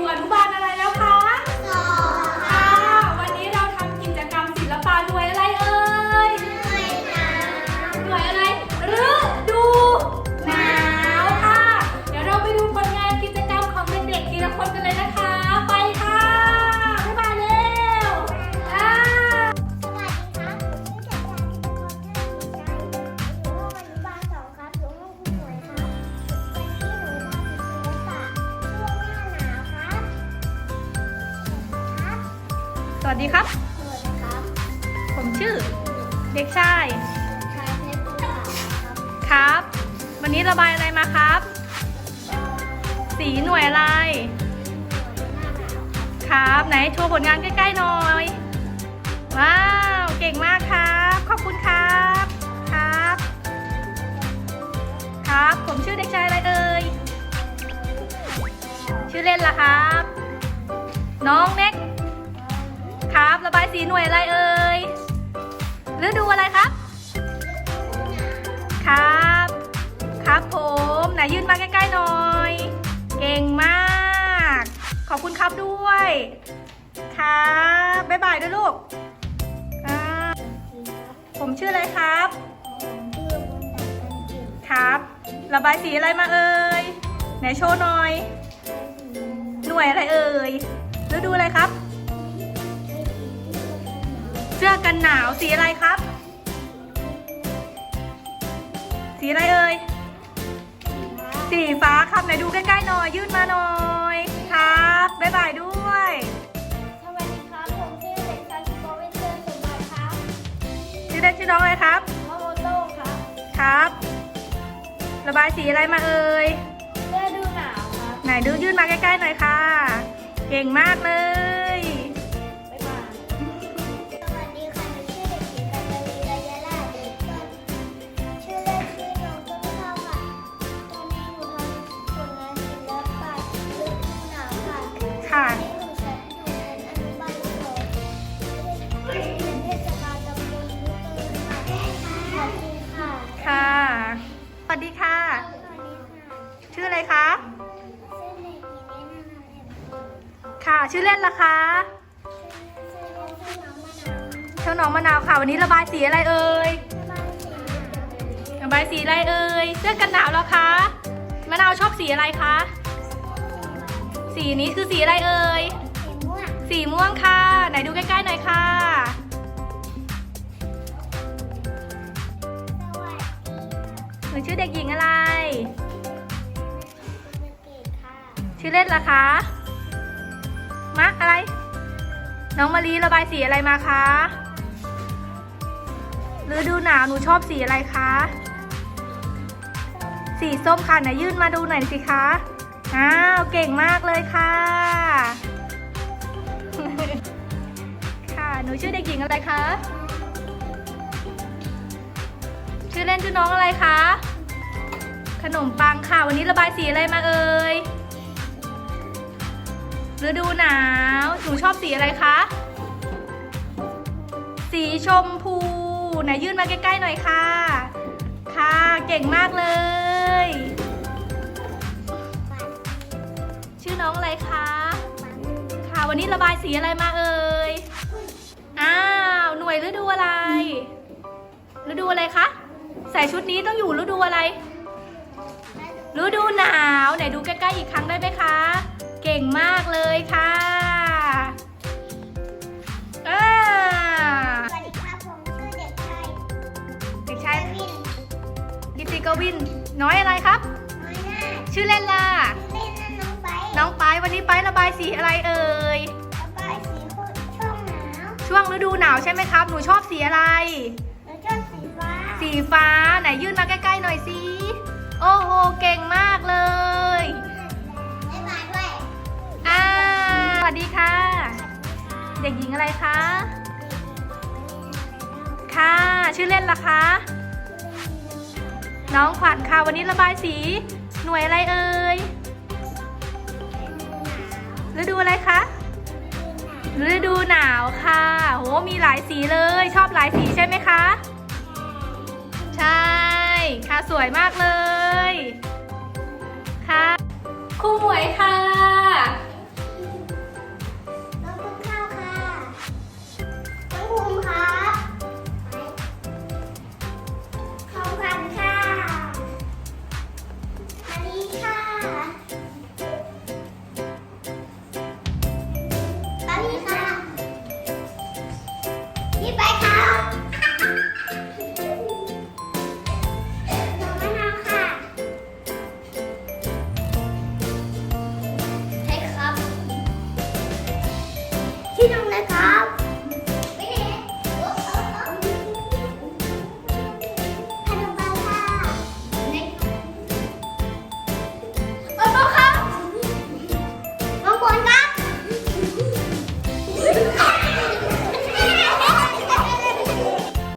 อยู่อนุบาล วัสดีครับ สวัสดีครับ ผมชื่อ เด็กชายชายเพชรภูเขาครับครับ วันนี้ระบายอะไรมาครับ สีหน่วยอะไรครับ ไหนโชว์ผลงานใกล้ๆหน่อย ว้าว เก่งมากครับ ขอบคุณครับ ครับ ครับ ผมชื่อเด็กชายอะไรเอ่ย ชื่อเล่นล่ะครับ น้องเน็ก ครับ ระบายสีหน่วยอะไรเอ่ยฤดูอะไรครับ ครับ ครับผมไหนยื่นมาใกล้ๆหน่อย เก่งมาก ขอบคุณครับด้วย ครับบ๊ายบายด้วยลูกผมชื่ออะไรครับ ครับ ระบายสีอะไรมาเอ่ยไหนโชว์หน่อย หน่วยอะไรเอ่ยฤดูอะไรครับ เสื้อกันหนาวสีอะไรครับ สีอะไรเอ่ย สีฟ้าครับไหนดูใกล้ๆหน่อยยื่นมาหน่อยครับ บ๊ายบายด้วย สวัสดีครับ ผมชื่อเด็กชายชิโกวิเชียนสมบัติครับชื่อเล่นชื่อน้องอะไรครับน้องโอโต้ครับครับ ระบายสีอะไรมาเอ่ย เสื้อดูหนาวครับ ไหนดูยื่นมาใกล้ๆหน่อยค่ะ เก่งมากเลย ค่ะ ชื่อเล่นล่ะคะชื่อเล่นชื่อน้องมะนาวเจ้าน้องมะนาวค่ะ วันนี้ระบายสีอะไรเอ่ยบ้านสีเหลืองระบายสีอะไรเอ่ยเสื้อกันหนาวแล้วคะมะนาวชอบสีอะไรคะสีนี้คือสีอะไรเอ่ยสีม่วงสีม่วงค่ะ ไหนดูใกล้ๆหน่อยค่ะสวัสดีค่ะหนูชื่อเด็กหญิงอะไรเด็กเกดค่ะชื่อเล่นล่ะคะ มะอะไร น้องมารีระบายสีอะไรมาคะฤดูหนาวหนูชอบสีอะไรคะ สีส้มค่ะไหนยื่นมาดูหน่อยสิคะอ้าวเก่งมากเลยค่ะ ค่ะหนูชื่อเด็กหญิงอะไรคะชื่อเล่นชื่อน้องอะไรคะขนมปังค่ะวันนี้ระบายสีอะไรมาเอ่ย ฤดูหนาว หนูชอบสีอะไรคะ สีชมพูไหนยื่นมาใกล้ๆหน่อยค่ะ ค่ะ เก่งมากเลย ชื่อน้องอะไรคะ ค่ะ วันนี้ระบายสีอะไรมาเอ่ย อ้าว หน่วยฤดูอะไร ฤดูอะไรคะ ใส่ชุดนี้ต้องอยู่ฤดูอะไร ฤดูหนาว ไหนดูใกล้ๆอีกครั้งได้ไหมคะ ก่งมากเลยค่ะอ่าสวัสดีครับผมชื่อเด็กชายเด็กชายวินกิติกวิน น้อยอะไรครับ น้อยหน้าชื่อเล่นล่ะ เล่นนั่นน้องไบร์ทน้องไปวันนี้ไประบายสีอะไรเอ่ย ระบายสีช่วงหนาวช่วงฤดูหนาวใช่ไหมครับ หนูชอบสีอะไร แล้วชอบสีฟ้า สีฟ้าไหนยื่นมาใกล้ๆหน่อยสิ โอ้โห เก่งมากเลย วัสดีค่ะ เด็กหญิงอะไรคะ ค่ะ ชื่อเล่นล่ะคะ น้องขวัญค่ะ วันนี้ระบายสี หน่วยอะไรเอ่ย ฤดูอะไรคะ ฤดูหนาวค่ะ โห มีหลายสีเลย ชอบหลายสีใช่ไหมคะ ใช่ ค่ะ สวยมากเลย See you next